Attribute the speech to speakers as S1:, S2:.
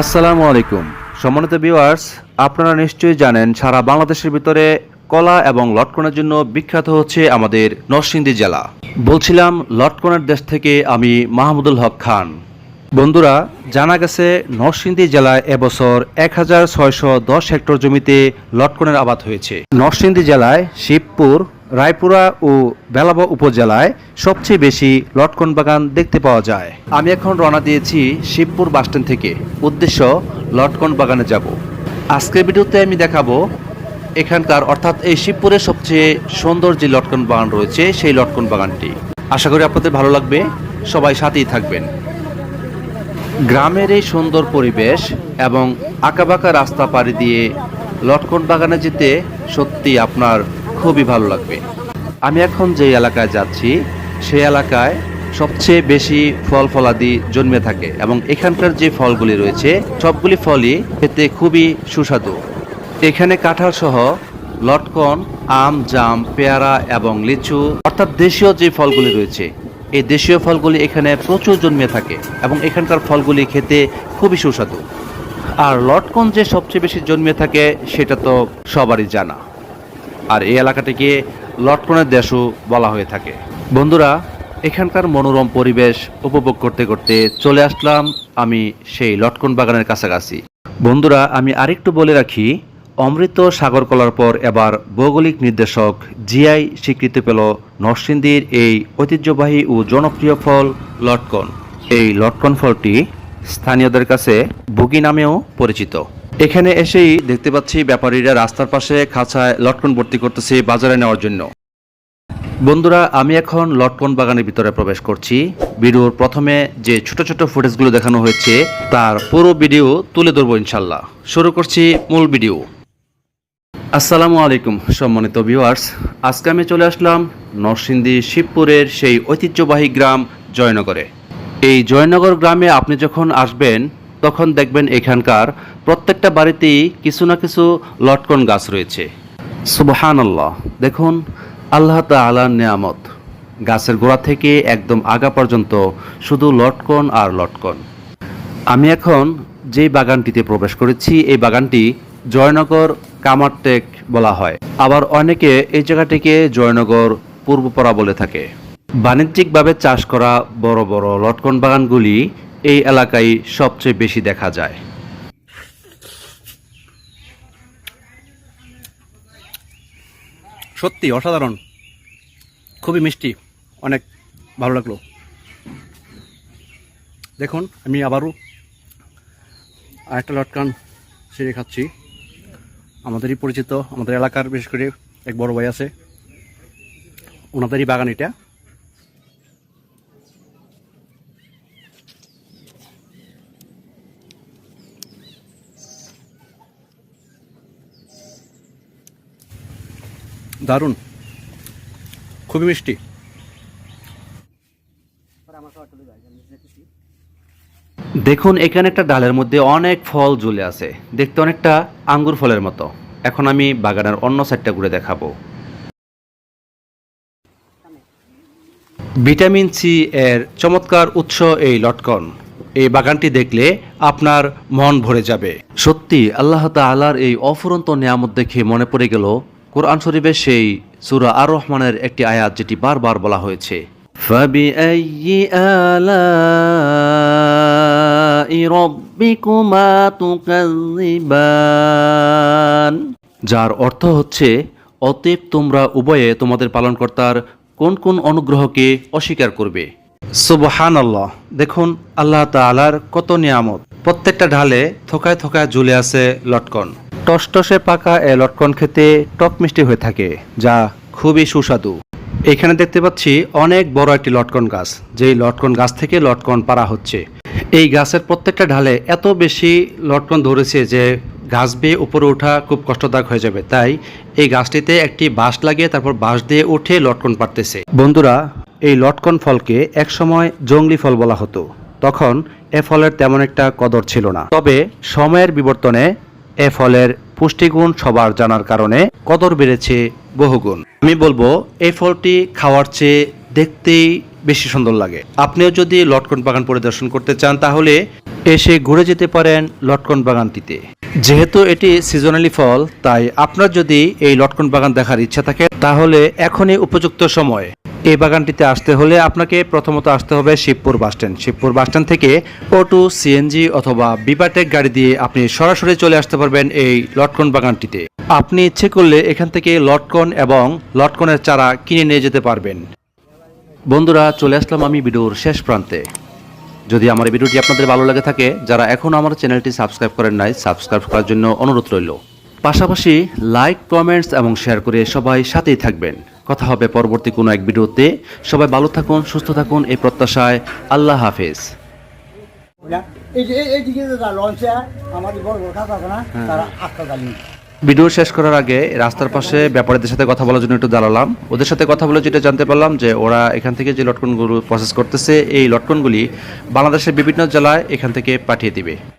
S1: আসসালামু আলাইকুম। সম্মানিত ভিউয়ার্স, আপনারা নিশ্চয়ই জানেন সারা বাংলাদেশের ভিতরে কলা এবং লটকনের জন্য বিখ্যাত হচ্ছে আমাদের নরসিংদী জেলা। বলছিলাম, লটকনের দেশ থেকে আমি মাহমুদুল হক খান। বন্ধুরা, জানা গেছে নরসিংদী জেলায় এবছর এক হাজার ছয়শো দশ হেক্টর জমিতে লটকনের আবাদ হয়েছে। নরসিংদী জেলায় শিবপুর রায়পুরা ও বেলাবা উপজেলায় সবচেয়ে বেশি লটকন বাগান দেখতে পাওয়া যায়। আমি এখন রওনা দিয়েছি শিবপুর বাসস্ট্যান্ড থেকে। উদ্দেশ্য, লটকন বাগানে যাব। আজকের ভিডিওতে আমি দেখাবো এখানকার, অর্থাৎ এই শিবপুরের সবচেয়ে সুন্দর যে লটকন বাগান রয়েছে, সেই লটকন বাগানটি। আশা করি আপনাদের ভালো লাগবে। সবাই সাথেই থাকবেন। গ্রামের এই সুন্দর পরিবেশ এবং আঁকাবাঁকা রাস্তা পাড়ি দিয়ে লটকন বাগানে যেতে সত্যি আপনার খুবই ভালো লাগবে। আমি এখন যে এলাকায় যাচ্ছি সেই এলাকায় সবচেয়ে বেশি ফল ফলাদি জন্মে থাকে এবং এখানকার যে ফলগুলি রয়েছে, সবগুলি ফলই খেতে খুবই সুস্বাদু। এখানে কাঁঠাল সহ লটকন, আম, জাম, পেয়ারা এবং লিচু, অর্থাৎ দেশীয় যে ফলগুলি রয়েছে, এই দেশীয় ফলগুলি এখানে প্রচুর জন্মে থাকে এবং এখানকার ফলগুলি খেতে খুবই সুস্বাদু। আর লটকন যে সবচেয়ে বেশি জন্মে থাকে, সেটা তো সবারই জানা। আর এই এলাকাটিকে লটকনের দেশও বলা হয়ে থাকে। বন্ধুরা, এখানকার মনোরম পরিবেশ উপভোগ করতে করতে চলে আসলাম আমি সেই লটকন বাগানের কাছাকাছি। বন্ধুরা, আমি আরেকটু বলে রাখি, অমৃত সাগর কলার পর এবার ভৌগোলিক নির্দেশক জিআই স্বীকৃতি পেল নরসিংদীর এই ঐতিহ্যবাহী ও জনপ্রিয় ফল লটকন। এই লটকন ফলটি স্থানীয়দের কাছে বুগি নামেও পরিচিত। এখানে এসেই দেখতে পাচ্ছি ব্যাপারীরা রাস্তার পাশে খাঁচায় লটকন ভর্তি করতেছে বাজারে নেওয়ার জন্য। বন্ধুরা, আমি এখন লটকন বাগানের ভিতরে প্রবেশ করছি। ভিডিওর প্রথমে যে ছোট ছোট ফুটেজগুলো দেখানো হয়েছে, তার পুরো ভিডিও তুলে ধরবো ইনশাল্লাহ শুরু করছি মূল ভিডিও। আসসালামু আলাইকুম, সম্মানিত ভিউয়ার্স। আজকে আমি চলে আসলাম নরসিংদী শিবপুরের সেই ঐতিহ্যবাহী গ্রাম জয়নগরে। এই জয়নগর গ্রামে আপনি যখন আসবেন তখন দেখবেন এখানকার প্রত্যেকটা বাড়িতেই কিছু না কিছু লটকন গাছ রয়েছে। সুবহান আল্লাহ দেখুন, আল্লাহ তালার নিয়ামত। গাছের গোড়া থেকে একদম আগা পর্যন্ত শুধু লটকন আর লটকন। আমি এখন যেই বাগানটিতে প্রবেশ করেছি, এই বাগানটি জয়নগর কামারটেক বলা হয়। আবার অনেকে এই জায়গাটিকে জয়নগর পূর্বপরা বলে থাকে। বাণিজ্যিকভাবে চাষ করা বড় বড় লটকন বাগানগুলি এই এলাকায় সবচেয়ে বেশি দেখা যায়।
S2: সত্যি, অসাধারণ। খুবই মিষ্টি, অনেক ভালো লাগল। দেখুন, আমি আবারও আরেকটা লটকান সেরে খাচ্ছি। আমাদেরই পরিচিত, আমাদের এলাকার, বিশেষ করে এক বড় ভাই আছে। ওনাদেরই বাগান এটা। দারুণ। খুবই মিষ্টি।
S1: দেখুন, এখানে একটা ডালের মধ্যে অনেক ফল ঝুলে আছে। দেখতে অনেকটা আঙ্গুর ফলের মতো। এখন আমি বাগানের অন্য সাইডটা ঘুরে দেখাবো। ভিটামিন সি এর চমৎকার উৎস এই লটকন। এই বাগানটি দেখলে আপনার মন ভরে যাবে। সত্যি, আল্লাহ তাআলার এই অফুরন্ত নিয়ামত দেখে মনে পড়ে গেল কোরআন শরীফের সেই সুরা আর রহমানের একটি আয়াত যেটি বারবার বলা হয়েছে। যার অর্থ হচ্ছে অতএব তোমরা উভয়ে তোমাদের পালনকর্তার কোন কোন অনুগ্রহকে অস্বীকার করবে। সুবহান আল্লাহ দেখুন আল্লাহ তালার কত নিয়ামত। প্রত্যেকটা ঢালে থোকায় থোকায় ঝুলে আছে লটকন। টসটসে পাকা এ লটকন খেতে টক মিষ্টি হয়ে থাকে, যা খুবই সুস্বাদু। এখানে দেখতে পাচ্ছি অনেক বড় একটি লটকন গাছ, যেই লটকন গাছ থেকে লটকন পাড়া হচ্ছে। এই গাছের প্রত্যেকটা ঢালে এত বেশি লটকন ধরেছে যে গাছ বেয়ে উপরে ওঠা খুব কষ্টদায়ক হয়ে যাবে। তাই এই গাছটিতে একটি বাঁশ লাগিয়ে তারপর বাঁশ দিয়ে উঠে লটকন পারতেছে বন্ধুরা, এই লটকন ফলকে একসময় জঙ্গলি ফল বলা হতো। তখন এ ফলের তেমন একটা কদর ছিল না। তবে সময়ের বিবর্তনে এ ফলের পুষ্টিগুণ সবার জানার কারণে কদর বেড়েছে বহুগুণ। আমি বলব এই ফলটি খাওয়ার চেয়ে দেখতেই বেশি সুন্দর লাগে। আপনিও যদি লটকন বাগান পরিদর্শন করতে চান, তাহলে এসে ঘুরে যেতে পারেন লটকন বাগানটিতে। যেহেতু এটি সিজনালি ফল, তাই আপনার যদি এই লটকন বাগান দেখার ইচ্ছা থাকে, তাহলে এখনই উপযুক্ত সময়। এই বাগানটিতে আসতে হলে আপনাকে প্রথমত আসতে হবে Shibpur bus stand Shibpur bus stand থেকে অটো সিএনজি অথবা বিপাটেক গাড়ি দিয়ে আপনি সরাসরি চলে আসতে পারবেন এই লটকন বাগানটিতে। আপনি ইচ্ছে করলে এখান থেকে লটকন এবং লটকনের চারা কিনে নিয়ে যেতে পারবেন। বন্ধুরা, চলে আসলাম আমি ভিডিওর শেষ প্রান্তে। যদি আমার ভিডিওটি আপনাদের ভালো লাগে থাকে, যারা এখনও আমার চ্যানেলটি সাবস্ক্রাইব করেন নাই, সাবস্ক্রাইব করার জন্য অনুরোধ রইল। পাশাপাশি লাইক, কমেন্টস এবং শেয়ার করে সবাই সাথেই থাকবেন। কথা হবে পরবর্তী কোনো এক ভিডিওতে। সবাই ভালো থাকুন সুস্থ থাকুন এই প্রত্যাশায় আল্লাহ হাফেজ।
S3: বুঝলা? এই যে এই- এইদিকে যে যা লঞ্চে আমাদের বড় বড় খাতা আছে না তারা আটকা জ্বালিয়ে
S1: ভিডিও শেষ করার আগে রাস্তার পাশে ব্যাপারীদের সাথে কথা বলার জন্য একটু দাঁড়ালাম। ওদের সাথে কথা বলে যেটা জানতে পারলাম যে ওরা এখান থেকে যে লটকনগুলো প্রসেস করতেছে এই লটকনগুলি বাংলাদেশের বিভিন্ন জেলায় এখান থেকে পাঠিয়ে দিবে।